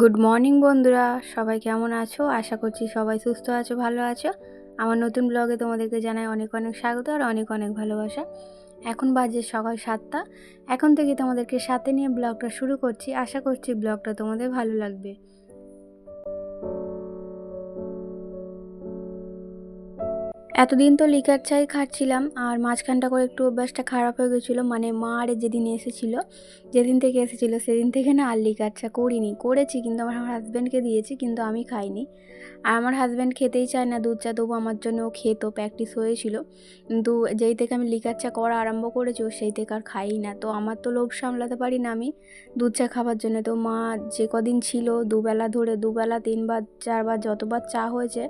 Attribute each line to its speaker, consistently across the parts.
Speaker 1: Good morning বন্ধুরা। সবাই কেমন আছো? আশা করছি সবাই সুস্থ আছো, ভালো আছো। আমার নতুন ব্লগে তোমাদেরকে জানাই অনেক অনেক স্বাগত আর অনেক অনেক ভালোবাসা। এখন বাজে সকাল সাতটা। এখন থেকে তোমাদেরকে সাথে নিয়ে ব্লগটা শুরু করছি। আশা করছি ব্লগটা তোমাদের ভালো লাগবে। এতদিন তো লিকার চাই খাচ্ছিলাম, আর মাঝখানটা করে একটু অভ্যাসটা খারাপ হয়ে গেছিল। মানে মা আর যেদিন এসেছিল, যেদিন থেকে এসেছিল সেদিন থেকে না আর লিকার চা করিনি। করেছি, কিন্তু আমার আমার হাজব্যান্ডকে দিয়েছি, কিন্তু আমি খাইনি। আর আমার হাজব্যান্ড খেতেই চায় না দুধ চা, তবু আমার জন্য ও খেত প্র্যাকটিস হয়েছিল। কিন্তু যেই থেকে আমি লিকার চা করা আরম্ভ করেছি, ও সেই থেকে আর খাই না। তো আমার তো লোভ সামলাতে পারি না আমি দুধ চা খাবার জন্য। তো মা যে কদিন ছিল, দুবেলা ধরে, দুবেলা, তিনবার, চারবার যতবার চা হয়েছে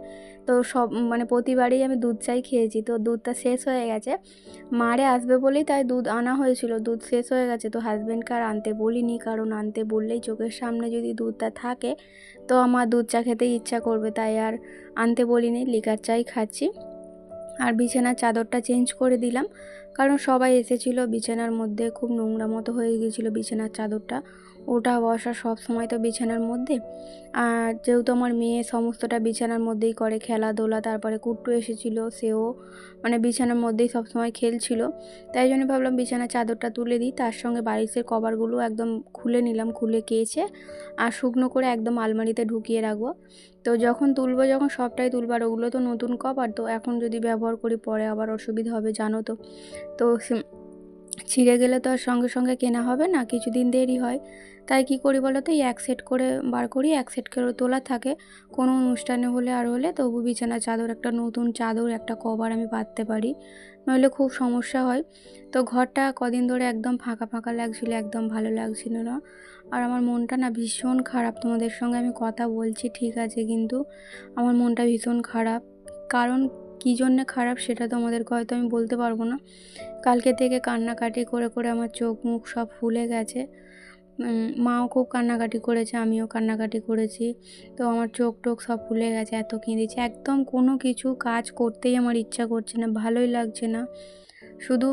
Speaker 1: তো সব মানে প্রতিবারই আমি দুধ চাই খেয়েছি। তো দুধটা শেষ হয়ে গেছে। মারে আসবে বলেই তাই দুধ আনা হয়েছিল। দুধ শেষ হয়ে গেছে। তো হাজব্যান্ডকে আর আনতে বলিনি। কারণ আনতে বললেই চোখের সামনে যদি দুধটা থাকে, তো আমার দুধ চা খেতেই ইচ্ছা করবে। তাই আর আনতে বলিনি। লিকার চাই খাচ্ছি। আর বিছানার চাদরটা চেঞ্জ করে দিলাম। কারণ সবাই এসেছিল, বিছানার মধ্যে খুব নোংরা মতো হয়ে গিয়েছিল বিছানার চাদরটা। ওটা বসা সব সময় তো বিছানার মধ্যে। আর যেহেতু আমার মেয়ে সমস্তটা বিছানার মধ্যেই করে, খেলাধুলা, তারপরে কুট্টু এসেছিল, সেও মানে বিছানার মধ্যেই সব সময় খেলছিল। তাই জন্য ভাবলাম বিছানার চাদরটা তুলে দিই। তার সঙ্গে বারিশের কভারগুলো একদম খুলে নিলাম, খুলে কেচে, আর শুকনো করে একদম আলমারিতে ঢুকিয়ে রাখব। তো যখন তুলবো যখন সবটাই তুলবো, আর ওগুলো তো নতুন কভার তো এখন যদি ব্যবহার করি পরে আবার অসুবিধা হবে, জানো তো। তো ছিঁড়ে গেলে তো আর সঙ্গে সঙ্গে কেনা হবে না, কিছুদিন দেরি হয়। তাই কি করি বলো তো, এই এক সেট করে বার করি, এক সেট করে তোলা থাকে। কোনো অনুষ্ঠানে হলে আর হলে তবু বিছানা চাদর, একটা নতুন চাদর, একটা কভার আমি পাততে পারি। নইলে খুব সমস্যা হয়। তো ঘরটা কদিন ধরে একদম ফাঁকা ফাঁকা লাগছিল, একদম ভালো লাগছিল না। আর আমার মনটা না ভীষণ খারাপ। তোমাদের সঙ্গে আমি কথা বলছি, ঠিক আছে, কিন্তু আমার মনটা ভীষণ খারাপ। কারণ কী জন্যে খারাপ সেটা তোমাদেরকে হয়তো আমি বলতে পারব না। কালকে থেকে কান্নাকাটি করে করে আমার চোখ মুখ সব ফুলে গেছে। মাও খুব কান্নাকাটি করেছে, আমিও কান্নাকাটি করেছি। তো আমার চোখ টোক সব ফুলে গেছে, এত কেঁদেছি। একদম কোনো কিছু কাজ করতেই আমার ইচ্ছা করছে না, ভালোই লাগছে না। শুধু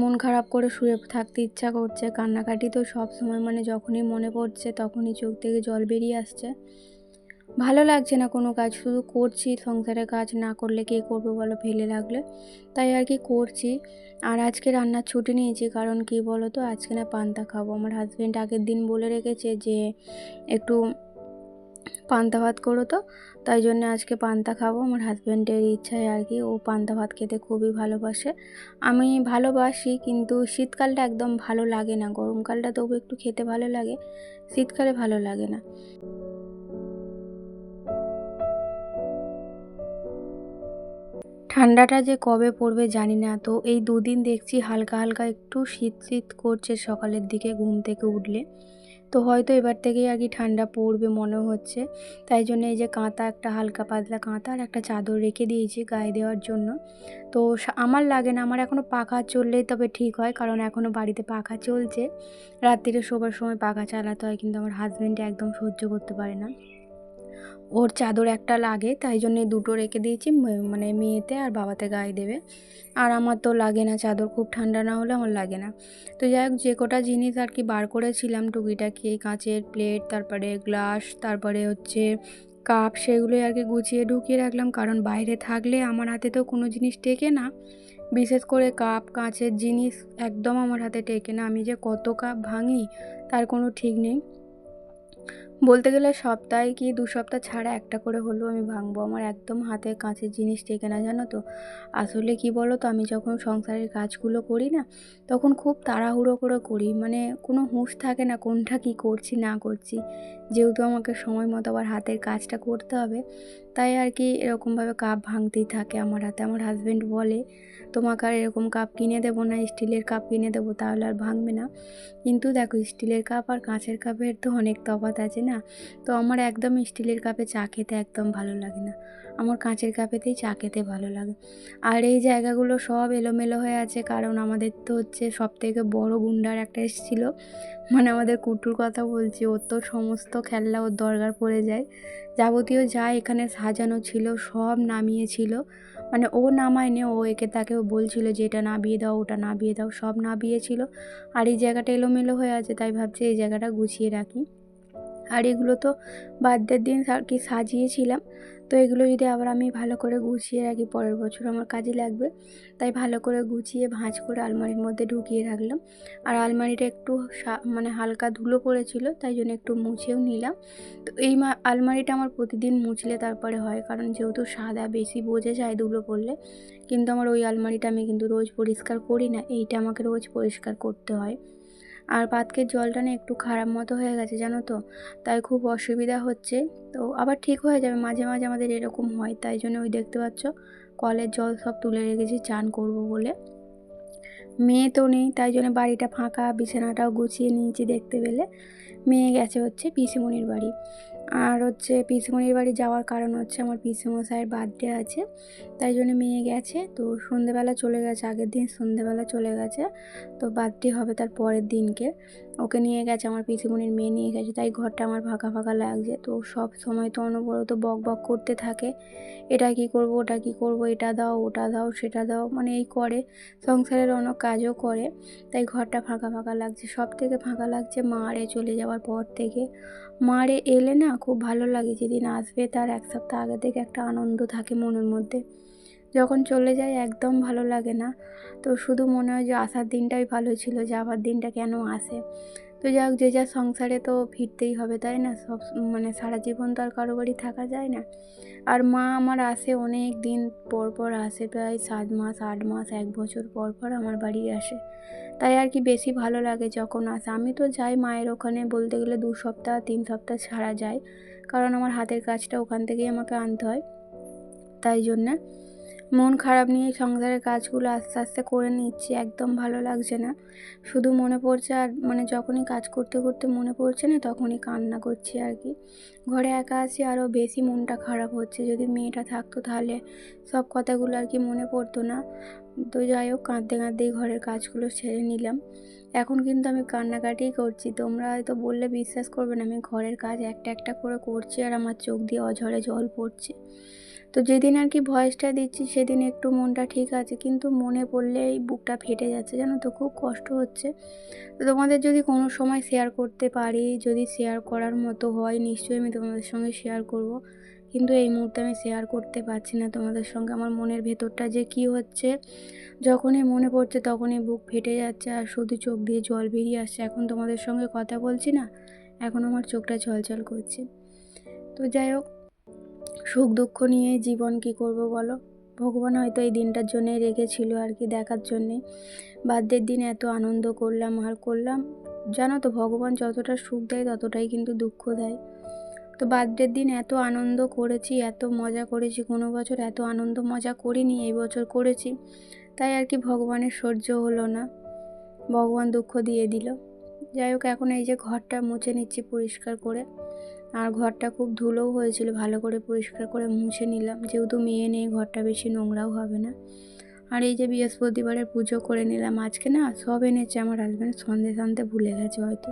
Speaker 1: মন খারাপ করে শুয়ে থাকতে ইচ্ছা করছে। কান্নাকাটি তো সব সময় মানে যখনই মনে পড়ছে তখনই চোখ থেকে জল বেরিয়ে আসছে। ভালো লাগছে না কোনো কাজ, শুধু করছি, সংসারে কাজ না করলে কে করবে বলো, ফেলে লাগলে। তাই আর কি করছি। আর আজকে রান্নার ছুটি নিয়েছি, কারণ কি বলো তো, আজকে না পান্তা খাব। আমার হাজব্যান্ড আগের দিন বলে রেখেছে যে, একটু পান্তা ভাত করো তো। তাই জন্য আজকে পান্তা খাব। আমার হাজব্যান্ডের ইচ্ছায় আর কি, ও পান্তা ভাত খেতে খুবই ভালোবাসে। আমি ভালোবাসি কিন্তু শীতকালটা একদম ভালো লাগে না। গরমকালটা তবু একটু খেতে ভালো লাগে, শীতকালে ভালো লাগে না। ঠান্ডাটা যে কবে পড়বে জানি না। তো এই দুদিন দেখছি হালকা হালকা একটু শীত শীত করছে সকালের দিকে ঘুম থেকে উঠলে। তো হয়তো এবার থেকেই আর কি ঠান্ডা পড়বে মনে হচ্ছে। তাই জন্য এই যে কাঁথা, একটা হালকা পাতলা কাঁথা আর একটা চাদর রেখে দিয়েছি গায়ে দেওয়ার জন্য। তো আমার লাগে না, আমার এখনও পাখা চললেই তবে ঠিক হয়, কারণ এখনও বাড়িতে পাখা চলছে। রাত্রিরে শোবার সময় পাখা চালাতে হয়, কিন্তু আমার হাজব্যান্ড একদম সহ্য করতে পারে না। ওর চাদর একটা লাগে, তাই জন্যে দুটো রেখে দিয়েছি মানে মেয়েতে আর বাবাতে গায়ে দেবে। আর আমার তো লাগে না চাদর, খুব ঠান্ডা না হলে আমার লাগে না। তো যাই হোক, যে কটা জিনিস আর কি বার করেছিলাম, টুকিটাকি, কাঁচের প্লেট, তারপরে গ্লাস, তারপরে হচ্ছে কাপ, সেগুলোই আর কি গুছিয়ে ঢুকিয়ে রাখলাম। কারণ বাইরে থাকলে আমার হাতে তো কোনো জিনিস টেকে না। বিশেষ করে কাপ, কাঁচের জিনিস একদম আমার হাতে টেকে না। আমি যে কত কাপ ভাঙি, তার কোনো ঠিক নেই। বলতে গেলে সপ্তাহে কি দু সপ্তাহ ছাড়া একটা করে হলেও আমি ভাঙবো? আমার একদম হাতে কাঁচের জিনিস টেকে না, জানো তো। আসলে কি বলো তো আমি যখন সংসারের কাজগুলো করি না, তখন খুব তাড়াহুড়ো করে করি। মানে কোনো হুঁশ থাকে না, কোনটা কি করছি, না করছি। যেহেতু আমাকে সময় মতো আবার হাতের কাজটা করতে হবে, তাই আর কি এরকমভাবে কাপ ভাঙতেই থাকে আমার হাতে। আমার হাজব্যান্ড বলে, তোমাকে আর এরকম কাপ কিনে দেবো না, স্টিলের কাপ কিনে দেবো, তাহলে আর ভাঙবে না। কিন্তু দেখো, স্টিলের কাপ আর কাঁচের কাপের তো অনেক তফাৎ আছে না? তো আমার একদম স্টিলের কাপে চা খেতে একদম ভালো লাগে না। আমার কাঁচের কাপেতেই চা খেতে ভালো লাগে। আর এই জায়গাগুলো সব এলোমেলো হয়ে আছে কারণ আমাদের তো হচ্ছে সব থেকে বড় গুন্ডার একটা এসেছিল। মানে আমাদের কুটুর কথা বলছি, ওর তো সমস্ত খেলনা ওর দরকার পড়ে যায়। যাবতীয় যা এখানে সাজানো ছিল সব নামিয়েছিল। মানে ও নামায়নি, ও একে তাকে বলছিল যে এটা নাবিয়ে দাও, ওটা নাবিয়ে দাও, সব নাবিয়েছিল আর এই জায়গাটা এলোমেলো হয়ে আছে, তাই ভাবছি এই জায়গাটা গুছিয়ে রাখি। আর এগুলো তো বার্থডের দিন আর কি সাজিয়েছিলাম। তো এগুলো যদি আবার আমি ভালো করে গুছিয়ে রাখি, পরের বছর আমার কাজে লাগবে। তাই ভালো করে গুছিয়ে ভাঁজ করে আলমারির মধ্যে ঢুকিয়ে রাখলাম। আর আলমারিটা একটু মানে হালকা ধুলো পড়েছিল, তাই জন্য একটু মুছেও নিলাম। তো এই আলমারিটা আমার প্রতিদিন মুছলে তারপরে হয়, কারণ যেহেতু সাদা বেশি বোঝে যায় ধুলো পড়লে। কিন্তু আমার ওই আলমারিটা আমি কিন্তু রোজ পরিষ্কার করি না, এইটা আমাকে রোজ পরিষ্কার করতে হয়। আর পাতকের জলটা না একটু খারাপ মতো হয়ে গেছে, জানো তো। তাই খুব অসুবিধা হচ্ছে। তো আবার ঠিক হয়ে যাবে, মাঝে মাঝে আমাদের এরকম হয়। তাই জন্য ওই দেখতে পাচ্ছ, কলের জল সব তুলে রেখেছি, চান করব বলে। মেয়ে তো নেই, তাই জন্য বাড়িটা ফাঁকা, বিছানাটাও গুছিয়ে নিয়েছি দেখতে পেলে। মেয়ে গেছে হচ্ছে পিসিমণির বাড়ি। আর হচ্ছে পিসিমণির বাড়ি যাওয়ার কারণ হচ্ছে আমার পিসিমশাইয়ের বার্থডে আছে, তাই জন্য মেয়ে গেছে। তো সন্ধেবেলা চলে গেছে, আগের দিন সন্ধেবেলা চলে গেছে। তো বার্থডে হবে তার পরের দিনকে। ওকে নিয়ে গেছে, আমার পিসিমণির মেয়ে নিয়ে গেছে, তাই ঘরটা আমার ফাঁকা ফাঁকা লাগছে। তো সব সময় তো অনবরত বক বক করতে থাকে। এটা কি করব, ওটা কি করব, এটা দাও, ওটা দাও, সেটা দাও মানে এই করে। সংসারের অনেক কাজও করে। তাই ঘরটা ফাঁকা ফাঁকা লাগছে। সব থেকে ফাঁকা লাগছে মারে চলে যাওয়ার পর থেকে। মারে এলে না খুব ভালো লাগে, যেদিন আসবে তার এক সপ্তাহ আগে থেকে একটা আনন্দ থাকে মনের মধ্যে। যখন চলে যায় একদম ভালো লাগে না। তো শুধু মনে হয় যে আসার দিনটাই ভালো ছিল যাওয়ার দিনটা কেন আসে। তো যাক, যে যার সংসারে তো ফিরতেই হবে, তাই না? সব মানে সারা জীবন তো আর কারও বাড়ি থাকা যায় না। আর মা আমার আসে অনেক দিন পর পর আসে, প্রায় সাত মাস, আট মাস, এক বছর পর পর আমার বাড়ি আসে। তাই আর কি বেশি ভালো লাগে যখন আসে। আমি তো যাই মায়ের ওখানে বলতে গেলে দু সপ্তাহ, তিন সপ্তাহ ছাড়া যায় কারণ আমার হাতের কাজটা ওখান থেকেই আমাকে আনতে হয়। তাই জন্যে মন খারাপ নিয়ে সংসারের কাজগুলো আস্তে আস্তে করে নিচ্ছি, একদম ভালো লাগছে না। শুধু মনে পড়ছে আর মানে যখনই কাজ করতে করতে মনে পড়ছে না, তখনই কান্না করছি আর কি। ঘরে একা আছি, আরও বেশি মনটা খারাপ হচ্ছে। যদি মেয়েটা থাকতো তাহলে সব কথাগুলো আর কি মনে পড়তো না। তো যাই হোক, কাঁদতে কাঁদতেই ঘরের কাজগুলো সেরে নিলাম। এখন কিন্তু আমি কান্নাকাটিই করছি। তোমরা হয়তো বললে বিশ্বাস করবে না, আমি ঘরের কাজ একটা একটা করে করছি আর আমার চোখ দিয়ে অঝরে জল পড়ছে। তো যেদিন আর কি ভয়েসটা দিচ্ছি, সেদিন একটু মনটা ঠিক আছে, কিন্তু মনে পড়লেই বুকটা ফেটে যাচ্ছে, জানো তো, খুব কষ্ট হচ্ছে। তো তোমাদের যদি কোনো সময় শেয়ার করতে পারি, যদি শেয়ার করার মতো হয়, নিশ্চয়ই আমি তোমাদের সঙ্গে শেয়ার করব। কিন্তু এই মুহূর্তে আমি শেয়ার করতে পারছি না তোমাদের সঙ্গে, আমার মনের ভেতরটা যে কি হচ্ছে, যখনই মনে পড়ছে তখনই বুক ফেটে যাচ্ছে, আর শুধু চোখ দিয়ে জল বেরিয়ে আসছে। এখন তোমাদের সঙ্গে কথা বলছি না, এখন আমার চোখটা ছলছল করছে। তো যাই হোক সুখ দুঃখ নিয়ে জীবন কি করব বলো? ভগবান হয়তো এই দিনটার জন্যই রেখেছিল আর কি দেখার জন্যে। বার্থডের দিন এত আনন্দ করলাম আর করলাম। জানো তো ভগবান যতটা সুখ দেয় ততটাই কিন্তু দুঃখ দেয়। তো বার্থডের দিন এত আনন্দ করেছি, এত মজা করেছি, কোনো বছর এত আনন্দ মজা করিনি, এই বছর করেছি। তাই আর কি ভগবানের সহ্য হলো না। ভগবান দুঃখ দিয়ে দিল। যাই হোক, এখন এই যে ঘরটা মুছে নিচ্ছি পরিষ্কার করে। আর ঘরটা খুব ধুলোও হয়েছিল, ভালো করে পরিষ্কার করে মুছে নিলাম। যেহেতু মেয়ে নেই, ঘরটা বেশি নোংরাও হবে না। আর এই যে বৃহস্পতিবারের পুজো করে নিলাম, আজকে না সব এনেছে আমার হাজব্যান্ড সন্দেশ আনতে ভুলে গেছে হয়তো।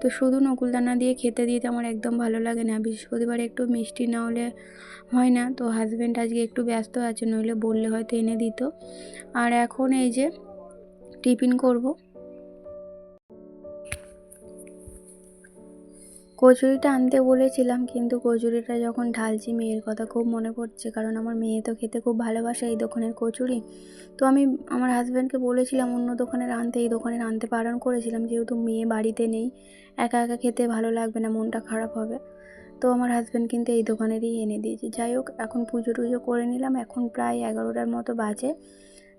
Speaker 1: তো শুধু নকুলদানা দিয়ে খেতে দিতে আমার একদম ভালো লাগে না। বৃহস্পতিবার একটু মিষ্টি না হলে হয় না, তো হাজব্যান্ড আজকে একটু ব্যস্ত আছে, নইলে বললে হয়তো এনে দিত। আর এখন এই যে টিফিন করব। কচুরিটা আনতে বলেছিলাম, কিন্তু কচুরিটা যখন ঢালছি মেয়ের কথা খুব মনে পড়ছে, কারণ আমার মেয়ে তো খেতে খুব ভালোবাসে এই দোকানের কচুরি। তো আমি আমার হাজব্যান্ডকে বলেছিলাম, অন্য দোকানের আনতে, এই দোকানের আনতে বারণ করেছিলাম, যেহেতু মেয়ে বাড়িতে নেই, একা একা খেতে ভালো লাগবে না, মনটা খারাপ হবে। তো আমার হাজব্যান্ড কিন্তু এই দোকানেরই এনে দিয়েছে। যাই হোক, এখন পুজো টুজো করে নিলাম, এখন প্রায় এগারোটার মতো বাজে।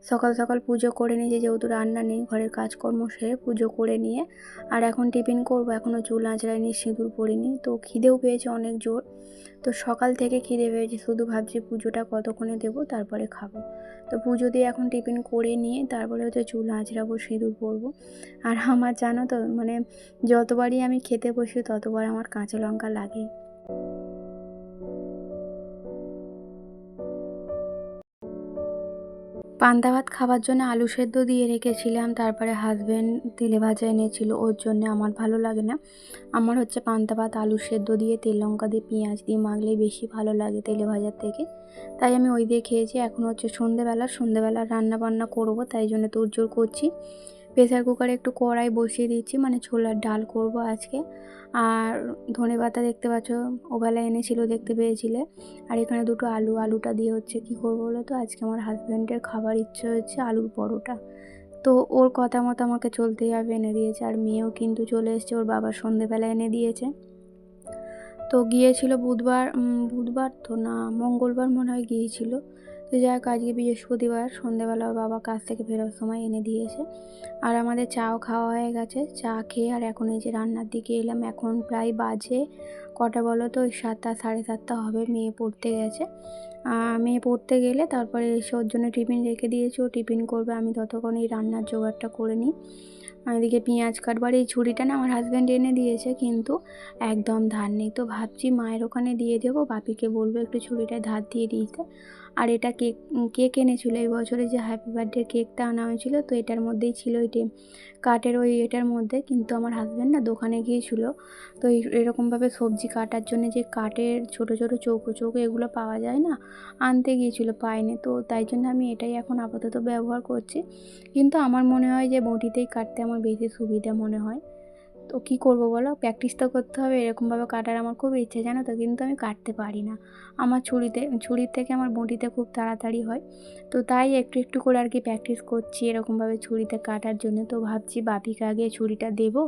Speaker 1: সকাল সকাল পুজো করে নিয়েছি যেহেতু রান্না নেই, ঘরের কাজকর্ম সেরে পুজো করে নিয়ে, আর এখন টিফিন করব এখনও চুল আঁচড়াইনি সিঁদুর পরিনি, তো খিদেও পেয়েছে অনেক জোর। তো সকাল থেকে খিদে পেয়েছে, শুধু ভাবছি পুজোটা কতক্ষণে দেবো, তারপরে খাব। তো পুজো দিয়ে এখন টিফিন করে নিয়ে, তারপরে হচ্ছে চুল আঁচড়াবো, সিঁদুর পরবো। আর আমার জানো তো মানে যতবারই আমি খেতে বসি, ততবার আমার কাঁচা লঙ্কা লাগে পান্তা ভাত খাবার জন্য আলু সেদ্ধ দিয়ে রেখেছিলাম, তারপরে হাজব্যান্ড তেলে ভাজা এনেছিল, ওর জন্য আমার ভালো লাগে না। আমার হচ্ছে পান্তা ভাত, আলু সেদ্ধ দিয়ে তেল লঙ্কা দিয়ে পেঁয়াজ দিয়ে মাখলে বেশি ভালো লাগে তেলে ভাজার থেকে। তাই আমি ওই দিয়ে খেয়েছি, এখন হচ্ছে সন্ধেবেলা সন্ধেবেলা রান্না বান্না করব, তাই জন্য তোর জোর করছি। প্রেসার কুকারে একটু কড়াই বসিয়ে দিচ্ছি মানে ছোলার ডাল করব আজকে। আর ধনে পাতা দেখতে পাচ্ছ, ওবেলা এনেছিল দেখতে পেয়েছিলে। আর এখানে দুটো আলু, আলুটা দিয়ে হচ্ছে কি করব বলো তো? আজকে আমার হাজব্যান্ডের খাবার ইচ্ছে হচ্ছে আলুর পরোটা। তো ওর কথা মতো আমাকে চলতেই হবে, এনে দিয়েছে। আর মেয়েও কিন্তু চলে এসছে, ওর বাবা সন্ধেবেলা এনে দিয়েছে। তো গিয়েছিল বুধবার বুধবার তো না, মঙ্গলবার মনে হয় গিয়েছিল। তো যাই হোক, আজকে বৃহস্পতিবার সন্ধেবেলা ওর বাবা কাজ থেকে ফেরার সময় এনে দিয়েছে আর আমাদের চাও খাওয়া হয়ে গেছে, চা খেয়ে আর এখন এই যে রান্নার দিকে এলাম, এখন প্রায় বাজে কটা বলো তো, ওই সাতটা, সাড়ে সাতটা হবে, মেয়ে পড়তে গেছে। মেয়ে পড়তে গেলে তারপরে এসে ওর জন্য টিফিন রেখে দিয়েছি, ও টিফিন করবে, আমি ততক্ষণ এই রান্নার জোগাড়টা করে নিই। এদিকে পেঁয়াজ কাটবার, এই ছুরিটা না আমার হাজব্যান্ড এনে দিয়েছে, কিন্তু একদম ধার নেই। তো ভাবছি মায়ের ওখানে দিয়ে দেবো, বাপিকে বলব একটু ছুরিটায় ধার দিয়ে দিতে। আর এটা কেক কেক এনেছিল। এই বছরে যে হ্যাপি বার্থডে কেকটা আনা হয়েছিল, তো এটার মধ্যেই ছিল এটি কাঠের ওই এটার মধ্যে, কিন্তু আমার হাজব্যান্ড না দোকানে গিয়েছিল। তো এরকমভাবে সবজি কাটার জন্য যে কাঠের ছোট ছোট চৌকো চৌকো এগুলো পাওয়া যায় না, আনতে গিয়েছিল পাইনি তো তাই জন্য আমি এটাই এখন আপাতত ব্যবহার করছি। কিন্তু আমার মনে হয় যে বটিতেই কাটতে আমার বেশি সুবিধা মনে হয়। তো কী করব বলো? প্র্যাকটিস তো করতে হবে, এরকমভাবে কাটার আমার খুব ইচ্ছে, জানো তো? কিন্তু আমি কাটতে পারি না। আমার ছুরিতে, ছুরির থেকে আমার বঁটিতে খুব তাড়াতাড়ি হয়। তো তাই একটু একটু করে আর কি প্র্যাকটিস করছি এরকমভাবে ছুরিতে কাটার জন্য। তো ভাবছি বাপিকে আগে ছুরিটা দেবো,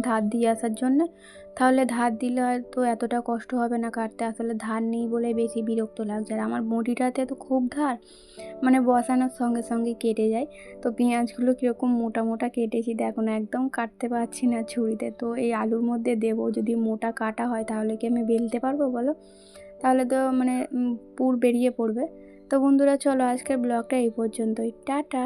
Speaker 1: ধার দিয়ে আসার জন্য। তাহলে ধার দিলে হয়তো এতটা কষ্ট হবে না কাটতে। আসলে ধার নেই বলে বেশি বিরক্ত লাগছে। আর আমার বটিটাতে তো খুব ধার মানে বসানোর সঙ্গে সঙ্গে কেটে যায়। তো পেঁয়াজগুলো কীরকম মোটা মোটা কেটেছি দেখো না, একদম কাটতে পারছি না ছুরিতে। তো এই আলুর মধ্যে দেবো, যদি মোটা কাটা হয় তাহলে কি আমি বেলতে পারব বলো? তাহলে তো মানে পুর বেরিয়ে পড়বে। তো বন্ধুরা চলো আজকের ব্লগটা এই পর্যন্তই। টাটা!